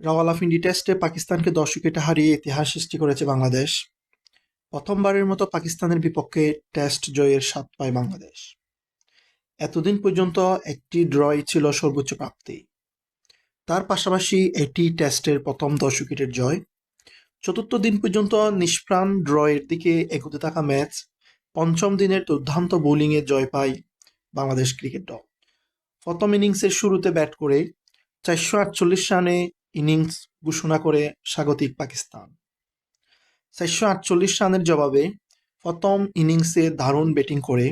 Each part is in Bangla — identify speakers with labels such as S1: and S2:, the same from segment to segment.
S1: রাওয়ালাফিন্ডি টেস্টে পাকিস্তানকে দশ উইকেটে হারিয়ে ইতিহাস সৃষ্টি করেছে বাংলাদেশ। প্রথমবারের মতো পাকিস্তানের বিপক্ষে টেস্ট জয়ের স্বাদ পায় বাংলাদেশ। এতদিন পর্যন্ত একটি ড্রই ছিল সর্বোচ্চ প্রাপ্তি। তার পাশাপাশি এটি টেস্টের প্রথম দশ উইকেটের জয়। চতুর্থ দিন পর্যন্ত নিষ্প্রাণ ড্রয়ের দিকে এগোতে থাকা ম্যাচ পঞ্চম দিনের দুর্দান্ত বোলিংয়ে জয় পায় বাংলাদেশ ক্রিকেট দল। প্রথম ইনিংসের শুরুতে ব্যাট করে চারশো আটচল্লিশ রানে ইনিংস ঘোষণা করে স্বাগতিক পাকিস্তান। চারশো আটচল্লিশ রানের জবাবে প্রথম ইনিংসে দারুণ ব্যাটিং করে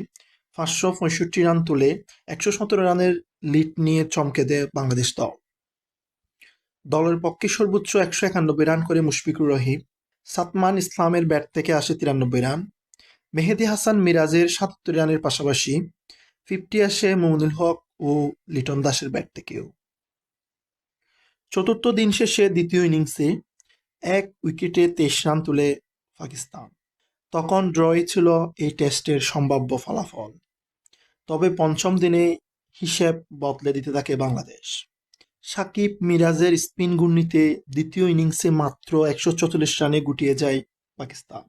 S1: পাঁচশো পঁয়ষট্টি রান তুলে একশো সতেরো রানের লিড নিয়ে চমকে দেয় বাংলাদেশ দল। দলের পক্ষে সর্বোচ্চ একশো একানব্বই রান করে মুশফিকুর রহিম, সাতমান ইসলামের ব্যাট থেকে আসে তিরানব্বই রান, মেহেদি হাসান মিরাজের সাতাত্তর রানের পাশাপাশি ফিফটি আসে মমিনুল হক ও লিটন দাসের ব্যাট থেকেও। চতুর্থ দিন শেষে দ্বিতীয় ইনিংসে এক উইকেটে তেইশ রান তুলে পাকিস্তান। তখন ড্রই ছিল এই টেস্টের সম্ভাব্য ফলাফল। তবে পঞ্চম দিনে হিসেব বদলে দিতে থাকে বাংলাদেশ। সাকিব মিরাজের স্পিন ঘূর্ণিতে দ্বিতীয় ইনিংসে মাত্র একশো চল্লিশ রানে গুটিয়ে যায় পাকিস্তান।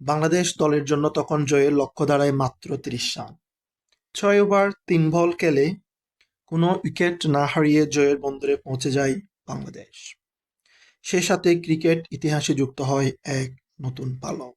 S1: বাংলাদেশ দলের জন্য তখন জয়ের লক্ষ্য দাঁড়ায় মাত্র তিরিশ রান। ছয় ওভার, তিন বল খেলে কোনো উইকেট না হারিয়ে জয়ের বন্দরে পৌঁছে যায় বাংলাদেশ। সে সাথে ক্রিকেট ইতিহাসে যুক্ত হয় এক নতুন পালক।